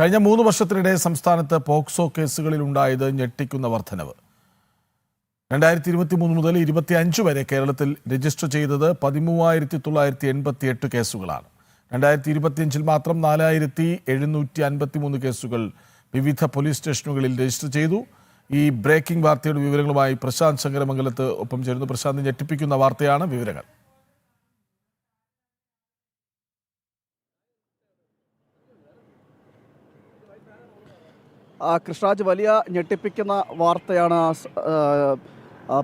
കഴിഞ്ഞ മൂന്ന് വർഷത്തിനിടെ സംസ്ഥാനത്ത് പോക്സോ കേസുകളിൽ ഉണ്ടായത് ഞെട്ടിക്കുന്ന വർധനവ്. രണ്ടായിരത്തി ഇരുപത്തി മൂന്ന് മുതൽ ഇരുപത്തി അഞ്ച് വരെ കേരളത്തിൽ രജിസ്റ്റർ ചെയ്തത് പതിമൂവായിരത്തി തൊള്ളായിരത്തി എൺപത്തി എട്ട് കേസുകളാണ്. രണ്ടായിരത്തി ഇരുപത്തിയഞ്ചിൽ മാത്രം നാലായിരത്തി എഴുന്നൂറ്റി അൻപത്തി മൂന്ന് കേസുകൾ വിവിധ പോലീസ് സ്റ്റേഷനുകളിൽ രജിസ്റ്റർ ചെയ്തു. ഈ ബ്രേക്കിംഗ് വാർത്തയുടെ വിവരങ്ങളുമായി പ്രശാന്ത് ശങ്കരമംഗലത്ത് ഒപ്പം ചേരുന്നു. പ്രശാന്ത് ഞെട്ടിപ്പിക്കുന്ന വാർത്തയാണ് വിവരങ്ങൾ. ആ, കൃഷ്ണരാജ് വലിയ ഞെട്ടിപ്പിക്കുന്ന വാർത്തയാണ്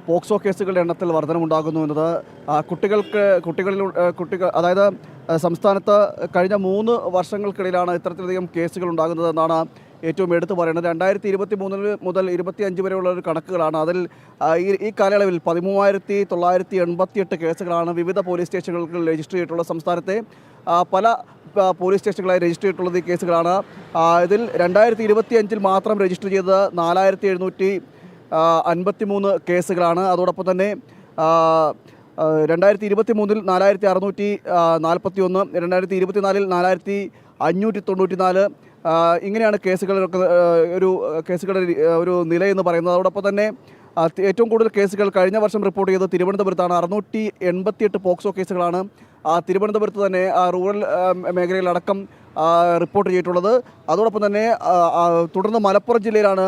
പോക്സോ കേസുകളുടെ എണ്ണത്തിൽ വർധനമുണ്ടാകുന്നു എന്നത്. കുട്ടികൾക്ക് കുട്ടികളിൽ കുട്ടികൾ അതായത് സംസ്ഥാനത്ത് കഴിഞ്ഞ മൂന്ന് വർഷങ്ങൾക്കിടയിലാണ് ഇത്തരത്തിലധികം കേസുകൾ ഉണ്ടാകുന്നത് എന്നാണ് ഏറ്റവും എടുത്തു പറയുന്നത് രണ്ടായിരത്തി ഇരുപത്തി മൂന്നിൽ മുതൽ ഇരുപത്തി അഞ്ച് വരെയുള്ള ഒരു കണക്കുകളാണ്. അതിൽ ഈ ഈ കാലയളവിൽ പതിമൂവായിരത്തി തൊള്ളായിരത്തി എൺപത്തിയെട്ട് കേസുകളാണ് വിവിധ പോലീസ് സ്റ്റേഷനുകൾക്ക് രജിസ്റ്റർ ചെയ്തിട്ടുള്ള സംസ്ഥാനത്തെ പല പോലീസ് സ്റ്റേഷനുകളായി രജിസ്റ്റർ ചെയ്തിട്ടുള്ളത് ഈ കേസുകളാണ്. ഇതിൽ രണ്ടായിരത്തി ഇരുപത്തി അഞ്ചിൽ മാത്രം രജിസ്റ്റർ ചെയ്തത് നാലായിരത്തി എഴുന്നൂറ്റി അൻപത്തി മൂന്ന് കേസുകളാണ്. അതോടൊപ്പം തന്നെ രണ്ടായിരത്തി ഇരുപത്തി മൂന്നിൽ നാലായിരത്തി അറുന്നൂറ്റി നാൽപ്പത്തി ഒന്ന് രണ്ടായിരത്തി ഇരുപത്തിനാലിൽ നാലായിരത്തി അഞ്ഞൂറ്റി തൊണ്ണൂറ്റി നാല് ഇങ്ങനെയാണ് കേസുകളൊക്കെ ഒരു കേസുകളുടെ ഒരു നിലയെന്ന് പറയുന്നത്. അതോടൊപ്പം തന്നെ ഏറ്റവും കൂടുതൽ കേസുകൾ കഴിഞ്ഞ വർഷം റിപ്പോർട്ട് ചെയ്തത് തിരുവനന്തപുരത്താണ്. അറുന്നൂറ്റി എൺപത്തിയെട്ട് പോക്സോ കേസുകളാണ് തിരുവനന്തപുരത്ത് തന്നെ റൂറൽ മേഖലയിലടക്കം റിപ്പോർട്ട് ചെയ്തിട്ടുള്ളത്. അതോടൊപ്പം തന്നെ തുടർന്ന് മലപ്പുറം ജില്ലയിലാണ്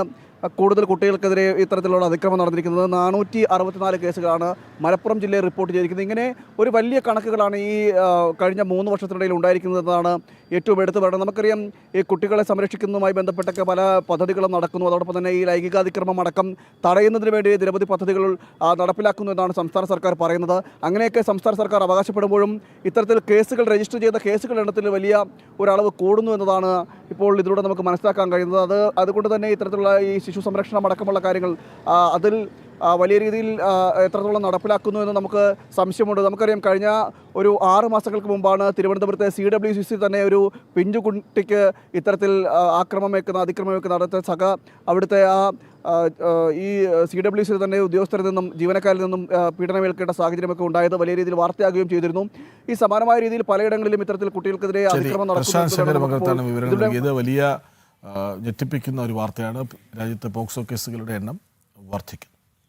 കൂടുതൽ കുട്ടികൾക്കെതിരെ ഇത്തരത്തിലുള്ള അതിക്രമം നടന്നിരിക്കുന്നത്. നാനൂറ്റി അറുപത്തിനാല് കേസുകളാണ് മലപ്പുറം ജില്ലയിൽ റിപ്പോർട്ട് ചെയ്തിരിക്കുന്നത്. ഇങ്ങനെ ഒരു വലിയ കണക്കുകളാണ് ഈ കഴിഞ്ഞ മൂന്ന് വർഷത്തിനിടയിൽ ഉണ്ടായിരിക്കുന്നതെന്നാണ് ഏറ്റവും എടുത്തു പറയുന്നത് നമുക്കറിയാം ഈ കുട്ടികളെ സംരക്ഷിക്കുന്നതുമായി ബന്ധപ്പെട്ടൊക്കെ പല പദ്ധതികളും നടക്കുന്നു. അതോടൊപ്പം തന്നെ ഈ ലൈംഗികാതിക്രമം അടക്കം തടയുന്നതിന് വേണ്ടി നിരവധി പദ്ധതികൾ നടപ്പിലാക്കുന്നു എന്നാണ് സംസ്ഥാന സർക്കാർ പറയുന്നത്. അങ്ങനെയൊക്കെ സംസ്ഥാന സർക്കാർ അവകാശപ്പെടുമ്പോഴും ഇത്തരത്തിൽ കേസുകൾ രജിസ്റ്റർ ചെയ്ത കേസുകളുടെ എണ്ണത്തിൽ വലിയ ഒരളവ് കൂടുന്നു എന്നതാണ് ഇപ്പോൾ ഇതിലൂടെ നമുക്ക് മനസ്സിലാക്കാൻ കഴിയുന്നത്. അത് അതുകൊണ്ട് തന്നെ ഇത്തരത്തിലുള്ള ഈ ശിശു സംരക്ഷണം അടക്കമുള്ള കാര്യങ്ങൾ അതിൽ വലിയ രീതിയിൽ എത്രത്തോളം നടപ്പിലാക്കുന്നു എന്ന് നമുക്ക് സംശയമുണ്ട്. നമുക്കറിയാം കഴിഞ്ഞ ഒരു ആറ് മാസങ്ങൾക്ക് മുമ്പാണ് തിരുവനന്തപുരത്തെ സി ഡബ്ല്യു സി സി തന്നെ ഒരു പിഞ്ചു കുട്ടിക്ക് ഇത്തരത്തിൽ ആക്രമമേക്കുന്ന അതിക്രമമേക്കുന്ന നടത്തിയ സഖ അവിടുത്തെ ആ ഈ സി ഡബ്ല്യു സി തന്നെ ഉദ്യോഗസ്ഥരിൽ നിന്നും ജീവനക്കാരിൽ നിന്നും പീഡനമേൽക്കേണ്ട സാഹചര്യമൊക്കെ ഉണ്ടായത് വലിയ രീതിയിൽ വാർത്തയാകുകയും ചെയ്തിരുന്നു. ഈ സമാനമായ രീതിയിൽ പലയിടങ്ങളിലും ഇത്തരത്തിൽ കുട്ടികൾക്കെതിരെ അതിക്രമം നടക്കുന്നു വലിയ ഞെട്ടിപ്പിക്കുന്ന ഒരു വാർത്തയാണ് രാജ്യത്തെ പോക്സോ കേസുകളുടെ എണ്ണം വർദ്ധിക്കുന്നു